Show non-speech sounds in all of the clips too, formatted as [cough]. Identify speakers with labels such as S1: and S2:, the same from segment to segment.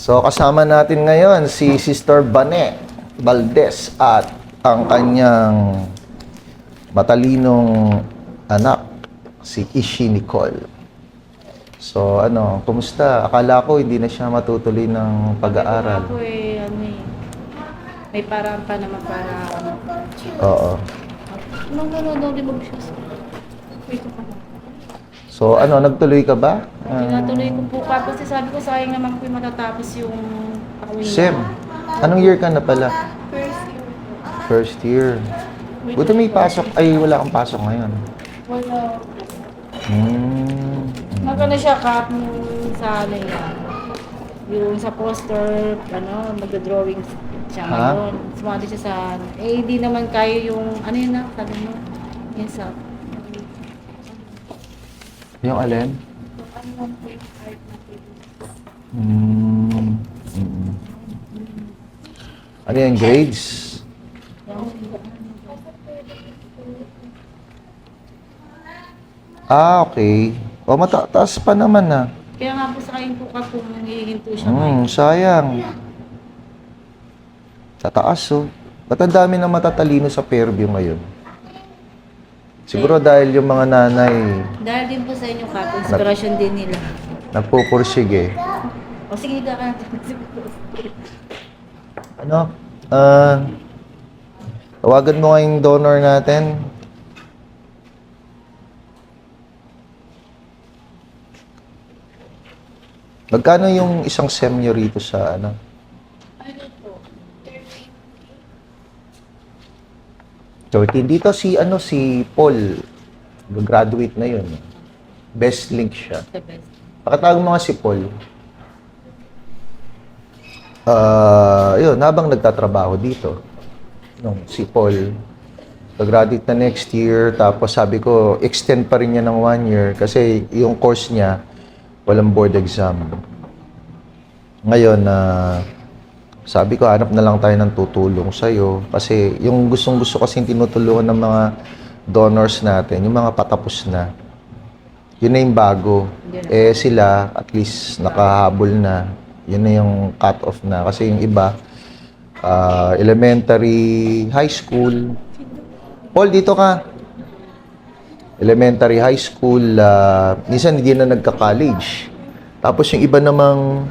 S1: So kasama natin ngayon si Sister Bane Valdez at ang kanyang matalinong anak, si Ishi Nicole. So ano, kumusta? Akala ko hindi na siya matutuloy ng pag-aaral.
S2: Ako eh, ano eh. May paraan pa naman para ano.
S1: Oo.
S2: Nung gano'n daw, di ba siya sa... Wait, ako.
S1: So ano, nagtuloy ka ba? Ah,
S2: Tinatuloy ko po pa kasi sabi ko sayang naman ko yung matatapos yung pakuwi
S1: Sem, anong year ka na pala?
S2: First year.
S1: First year. Buti may pasok. Ay, wala kang pasok ngayon.
S2: Wala.
S1: Hmm.
S2: Magkano siya kap sa ano yan. Yung sa poster, ano, magda-drawing siya
S1: Ha?
S2: ngayon. Sumali siya sa, eh, hindi naman kaya yung, ano yun na, sabi mo, yun sa,
S1: Yung alin?
S2: yung na pwede.
S1: Hmm. Mm. Ano yan, grades? Ah, okay. O, matataas pa naman ah.
S2: Kaya nga po sa kain po ka kung nangihinto siya
S1: Hmm, sayang. Tataas oh. Ba't ang dami na matatalino sa Fairview ngayon? Siguro dahil yung mga nanay
S2: Dahil din po sa inyo kap, inspiration din nila.
S1: nagpupursige.
S2: O sige, ka ka.
S1: Ano? Ah, tawagan mo nga yung donor natin. Magkano yung isang sem nyo rito sa? Ano 13. Dito si ano si Paul. Graduate na yun. Best link siya.
S2: The best.
S1: Pakatawag mo nga si Paul. Ah, yun, habang nagtatrabaho dito, nung si Paul, graduate na next year, tapos sabi ko, extend pa rin niya ng one year kasi yung course niya, walang board exam. Ngayon, na sabi ko, hanap na lang tayo ng tutulong sa'yo. Kasi yung gustong-gusto kasi tinutulungan ng mga donors natin, yung mga patapos na. Yun na yung bago. Eh sila, at least nakahabol na. Yun na yung cut-off na. Kasi yung iba, ah, elementary, high school. Paul, dito ka. Elementary, high school, ah, minsan hindi na nagka-college. Tapos yung iba namang,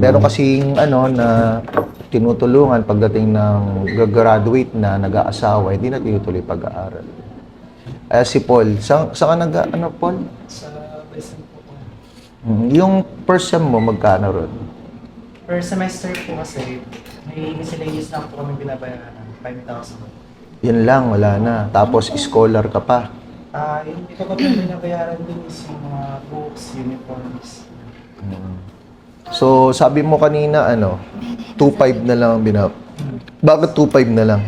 S1: meron kasing ano na tinutulungan pagdating ng graduate na, nag-aasawa, hindi na tinutuloy pag-aaral. Kaya si Paul, saan, saan ka nag, ano Paul?
S3: Sa Bison po po.
S1: Mm, Yung first sem mo, magkano ron?
S3: Per semester po kasi, may miscellaneous lang po kami binabayaran. 5,000.
S1: Yun lang, wala na. Tapos scholar ka pa.
S3: Ah, yung ito ko po binabayaran din is yung mga books, uniforms.
S1: Mm. So, sabi mo kanina, ano, 2.5 na lang ang binab... Bakit 2.5 na lang?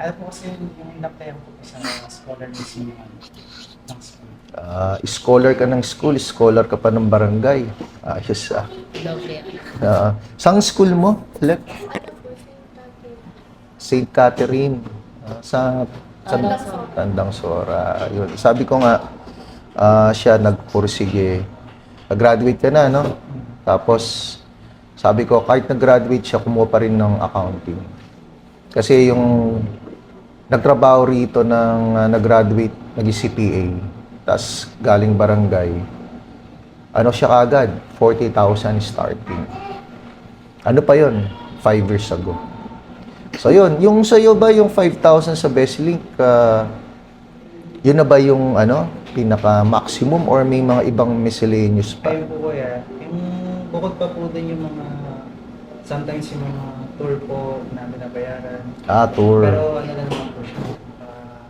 S3: Ano po kasi yung in-applyan ko po sa scholar mission ng school.
S1: Ah, scholar ka ng school, scholar ka pa ng barangay. Ayos ah.
S2: Doble.
S1: Ah, saan school mo? Ulit? St. Catherine. Ah, sa, sa
S2: Tandang Sora.
S1: Tandang Sora. Yun. Sabi ko nga, ah, siya nagpursige. Nag-graduate ka na, no? Tapos, sabi ko, kahit nag-graduate siya, kumuha pa rin ng accounting. Kasi yung nagtrabaho rito ng ah, nag-graduate, nag-CPA, tapos galing barangay, ano siya kagad? 40,000 starting. Ano pa yon? Five years ago. So yun, yung sa'yo ba yung 5,000 sa Bestlink, ah, yun na ba yung ano, pinaka-maximum or may mga ibang miscellaneous pa?
S3: Kayo po kuya, yung bukod pa po din yung mga, sometimes yung mga tour po na binabayaran.
S1: Ah, tour.
S3: Pero ano na naman po siya, ah,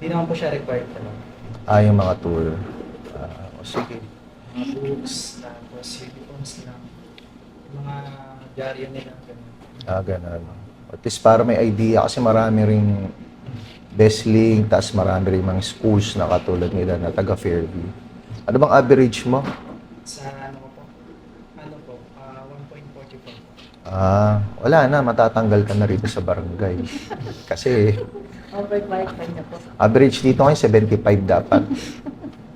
S3: hindi naman po siya required talaga.
S1: Ah, yung mga tour. Ah, o sige.
S3: Mga books, tapos uniforms lang. Mga dyaryo nila. ganun.
S1: Ah, ganun. At least para may idea kasi marami ring Bestlink, tapos marami ring mga schools na katulad nila na taga Fairview. Ano bang average mo?
S3: Sa ano ko po, ano po, ah, 1.40 po.
S1: Ah, wala na, matatanggal ka na rito sa barangay. [laughs] Kasi
S2: pa niya po.
S1: average dito ngayon 75 dapat. [laughs]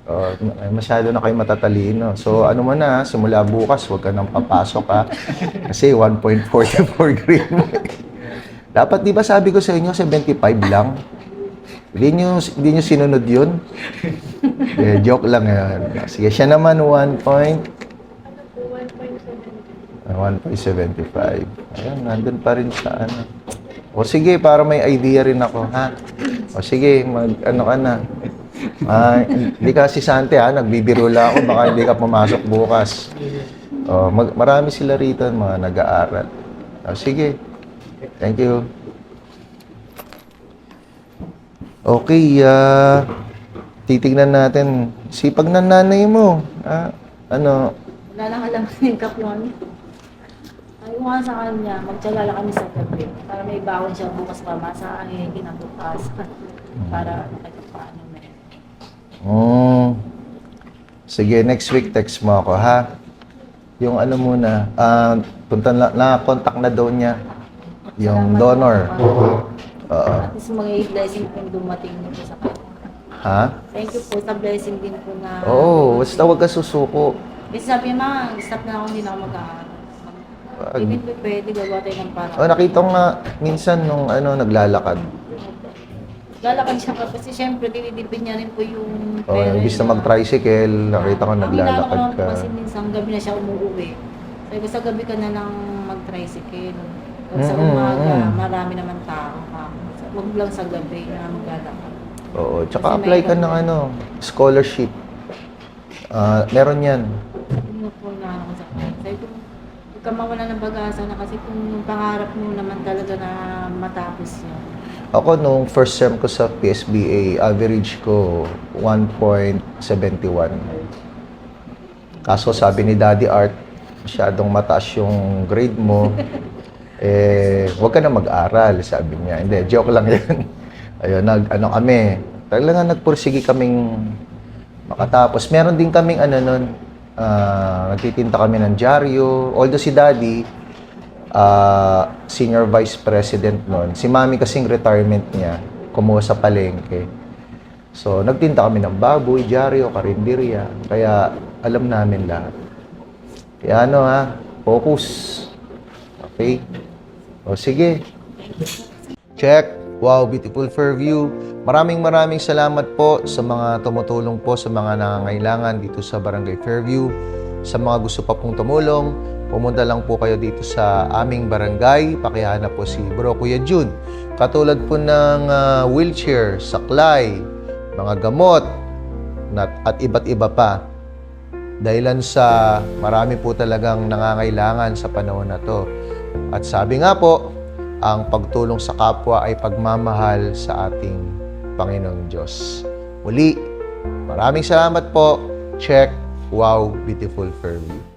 S1: Oh, masyado na kayo matatalino. So, ano mo na, simula bukas, huwag ka nang papasok ha. [laughs] Kasi 1.44 grade mo. Dapat, di ba sabi ko sa inyo, 75 lang? Hindi nyo, hindi nyo sinunod yun? [laughs] eh, joke lang yan. Sige, siya naman 1 point. Ah, 1.75. Ayan, nandun pa rin sa ano. O sige, para may idea rin ako, ha? O sige, mag, ano ka na. Ah, hindi ka si Sante, ha? Nagbibiro lang ako, baka hindi ka pumasok bukas. O, mag, marami sila rito, mga nag-aaral. O, sige. Thank you. Okay, ah... titignan natin. Sipag ng nanay mo. Ah, ano,
S2: Wala lang alam [laughs] yung kapyon. Ay, nga sa kanya, magtsalala kami sa gabi. Para may bawon siya bukas pa, masahin, kinabukas. [laughs] para kahit paano meron.
S1: Mm. Sige, next week text mo ako, ha? Yung ano muna, ah, punta na, na-contact na daw niya. Yung
S2: Salamat
S1: donor.
S2: po.
S1: Oo.
S2: At least mga blessing po dumating niyo po sa kanya.
S1: Ha?
S2: Thank you po sa blessing din po na...
S1: Oo, basta huwag ka susuko.
S2: Kasi sabi ma, stop na ako, hindi na ako mag-aaral.
S1: Wag.
S2: Even po pwede, gagawa tayo ng parang.
S1: Oh, nakita ko nga minsan nung ano, naglalakad.
S2: Lalakad siya pa kasi syempre dinidipin niya rin po yung
S1: Oh, imbis na
S2: niya.
S1: mag-tricycle, nakita ko
S2: Ang
S1: naglalakad
S2: ko
S1: ka.
S2: Kasi minsan gabi na siya umuwi. Sabi ko sa gabi ka na lang mag-tricycle. Pag sa umaga,
S1: mm.
S2: marami naman tao ka. Huwag lang sa gabi na maglalakad.
S1: Oo, tsaka
S2: Kasi
S1: apply ka ng ano, scholarship. Ah, meron yan.
S2: Mo po na ako sa kanya. Sabi ko, huwag ka mawala ng pag-asa na kasi kung yung pangarap mo naman talaga na matapos yan.
S1: Ako, nung first sem ko sa PSBA, average ko 1.71. Kaso sabi ni Daddy Art, masyadong mataas yung grade mo. Eh, huwag ka na mag-aral, sabi niya. Hindi, joke lang yun. [laughs] Ayun, nag, ano kami, talaga nagpursige kaming makatapos. Meron din kaming ano nun, ah, nagtitinta kami ng dyaryo. Although si Daddy, ah, senior vice president noon. Si Mami kasing retirement niya, kumuha sa palengke. So, nagtinta kami ng baboy, dyaryo, karinderya. Kaya, alam namin lahat. Kaya ano ha, focus. Okay? O sige. Check. Wow, beautiful Fairview. Maraming maraming salamat po sa mga tumutulong po sa mga nangangailangan dito sa Barangay Fairview. Sa mga gusto pa pong tumulong, pumunta lang po kayo dito sa aming barangay. Pakihanap po si Bro Kuya Jun. Katulad po ng ah, wheelchair, saklay, mga gamot, nat- at iba't iba pa. Dahilan sa marami po talagang nangangailangan sa panahon na to. At sabi nga po, ang pagtulong sa kapwa ay pagmamahal sa ating Panginoong Diyos. Muli, maraming salamat po. Check. Wow, beautiful Fairview.